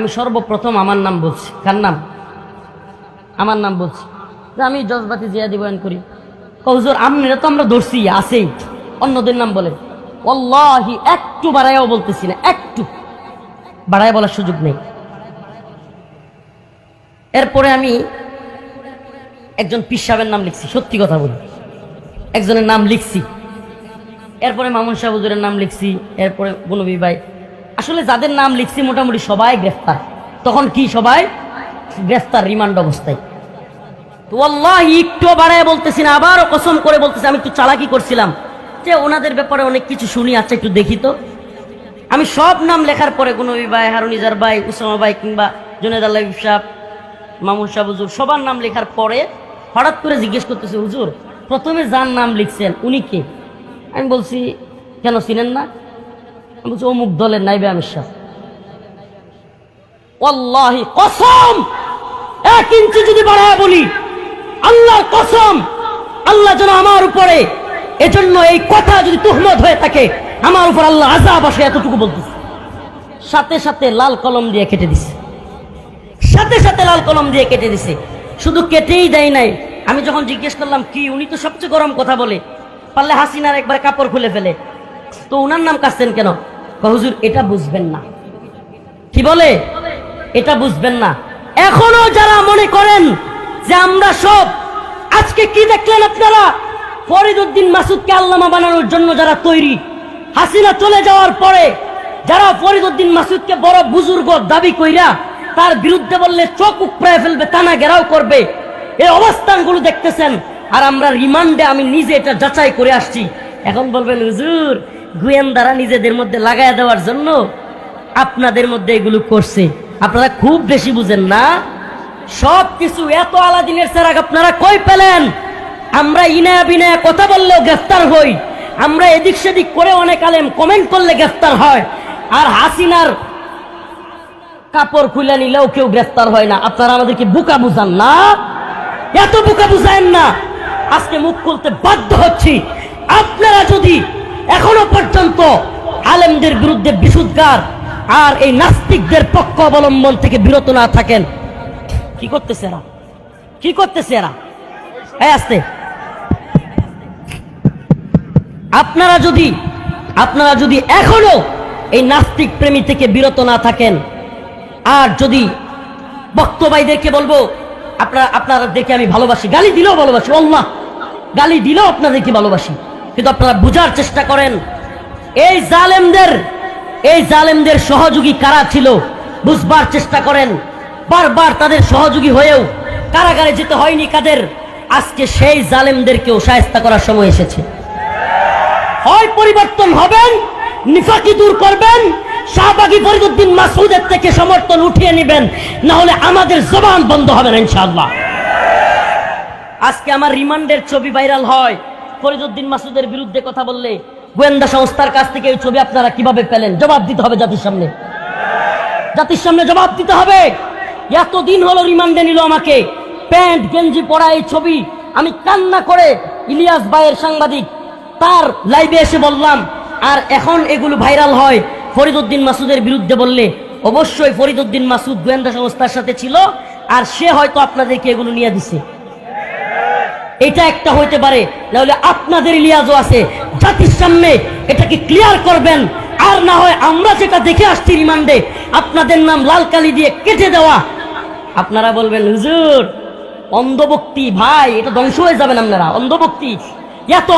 আমি সর্বপ্রথম আমার নাম বলছি। কার নাম? আমার নাম বলছি। যে আমি জজবাতি জিয়াদি বয়ান করি। কৌজোর আমনেরা তো আমরা ধরছি, আছেই। অন্যদের নাম বলে। অল্লাহি একটু বাড়াইয়াও বলতেছি না, একটু। বাড়ায় বলার সুযোগ নেই। এরপরে আমি একজন পিসাবের নাম লিখছি, সত্যি কথা বলি। একজনের নাম লিখছি। এরপরে মামুন শাহ হুজুরের নাম লিখছি। এরপরে গুনবী ভাই আসলে যাদের নাম লিখছি মোটামুটি সবাই গ্রেফতার। তখন কি সবাই? গ্রেফতার, রিমান্ড অবস্থায়। তো আল্লাহ একটু বাড়ায় বলতেছি না, আবারও কসম করে বলতেছি, আমি একটু চালাকি করছিলাম। যে ওনাদের ব্যাপারে অনেক কিছু শুনি আচ্ছা একটু দেখি তো। আমি সব নাম লেখার পরে গুনবী ভাই হারুনিজার ভাই, উসামা ভাই কিংবা জুনেদ আল্লাহ সাহ মামুন শাহ হুজুর, সবার নাম লেখার পরে হঠাৎ করে জিজ্ঞেস করতেছে, হুজুর, প্রথমে যার নাম লিখছেন, উনি কে? আমি বলছি, কেন চিনেন না? বলছি অমুক দলের নাইবে আমির শাহ। কসম, এক ইঞ্চি যদি বাড়ায় বলি, আল্লাহর কসম, আল্লাহ যেন আমার উপরে এজন্য এই কথা যদি তুহমত হয়ে থাকে, আমার উপর আল্লাহ আজাব আসে এতটুকু বলতেছে। সাথে সাথে লাল কলম দিয়ে কেটে দিছে। সাথে সাথে লাল কলম দিয়ে কেটে দিছে। শুধু কেটেই দেয় নাই। আমি যখন জিজ্ঞেস করলাম, কি, উনি তো সবচেয়ে গরম কথা বলে। পারলে হাসিনার একবার কাপড় খুলে ফেলে। তো উনার নাম কাটছেন কেন? হুজুর, এটা বুঝবেন না। কি বলে? এটা বুঝবেন না। এখনও যারা মনে করেন যে আমরা সব, আজকে কি দেখলেন আপনারা? ফরিদুদ্দিন মাসুদকে আল্লামা বানানোর জন্য যারা তৈরি, হাসিনা চলে যাওয়ার পরে যারা ফরিদুদ্দিন মাসুদকে বড় বুজুর্গ দাবি কইরা তার বিরুদ্ধে বললে চোখ উপড়ায় ফেলবে টানা ঘেরাও করবে এই অবস্থানগুলো দেখতেছেন। আর আমরা রিমান্ডে আমি নিজে এটা যাচাই করে আসছি। এখন বলবেন, হুজুর গোয়েন্দারা নিজেদের মধ্যে লাগায় দেওয়ার জন্য আপনাদের মধ্যে এগুলো করছে। আপনারা খুব বেশি বুঝেন না। সব কিছু এত আলাদিনের সেরাক আপনারা কই পেলেন? আমরা ইনায়া বিনায়া কথা বললেও গ্রেফতার হই। আমরা এদিক সেদিক করে অনেক আলেম কমেন্ট করলে গ্রেফতার হয়। আর হাসিনার কাপড় খুলে নিলেও কেউ গ্রেফতার হয় না। আপনারা আমাদেরকে বুকা বুঝান না? এত বুকা বুঝায়েন না। আজকে মুখ খুলতে বাধ্য হচ্ছি। আপনারা যদি এখনও পর্যন্ত আলেমদের বিরুদ্ধে বিশুদ্ধার আর এই নাস্তিকদের পক্ষ অবলম্বন থেকে বিরত না থাকেন। কি করতেছে এরা? কি করতেছে এরা? আসতে। আপনারা যদি আপনারা যদি এখনও এই নাস্তিক প্রেমী থেকে বিরত না থাকেন, আর যদি বক্তবাইদেরকে বলব, আপনারা আপনারা দেখে আমি ভালোবাসি। গালি দিলেও ভালোবাসি, আল্লাহ! গালি দিলেও আপনাদেরকে ভালোবাসি। কিন্তু আপনারা বুঝার চেষ্টা করেন, এই জালেমদের এই জালেমদের সহযোগী কারা ছিল বুঝবার চেষ্টা করেন। বারবার তাদের সহযোগী হয়েও কারাগারে যেতে হয়নি কাদের, আজকে সেই জালেমদেরকেও সায়স্তা করার সময় এসেছে। হয় পরিবর্তন হবেন, নিফাকি দূর করবেন, শাহবাগি ফরিদুদ্দিন মাসুদের থেকে সমর্থন উঠিয়ে নেবেন না হলে আমাদের জবান বন্ধ হবে না ইনশাআল্লাহ। আজকে আমার রিমান্ডের ছবি ভাইরাল হয়। ফরিদুদ্দিন মাসুদের বিরুদ্ধে কথা বললে গোয়েন্দা সংস্থার কাছ থেকে এই ছবি আপনারা কীভাবে পেলেন? জবাব দিতে হবে জাতির সামনে। জাতির সামনে জবাব দিতে হবে। এতদিন হলো রিমান্ডে নিল আমাকে। প্যান্ট, গেঞ্জি পরা এই ছবি আমি কান্না করে ইলিয়াস ভাইয়ের সাংবাদিক তার লাইভে এসে বললাম, আর এখন এগুলো ভাইরাল হয় ফরিদুদ্দিন মাসুদের বিরুদ্ধে বললে। অবশ্যই ফরিদুদ্দিন মাসুদ গোয়েন্দা সংস্থার সাথে ছিল, আর সে হয়তো আপনাদেরকে এগুলো নিয়ে দিছে। এটা একটা হইতে পারে। নাহলে আপনাদের লিয়াজও আছে। জাতির সামনে এটাকে ক্লিয়ার করবেন। আর না হয় আমরা যেটা দেখে আসছি রিমান্ডে, আপনাদের নাম লাল কালি দিয়ে কেটে দেওয়া। আপনারা বলবেন, হুজুর, অন্ধভক্তি, ভাই, এটা ধ্বংস হয়ে যাবেন আপনারা, অন্ধভক্তি। এত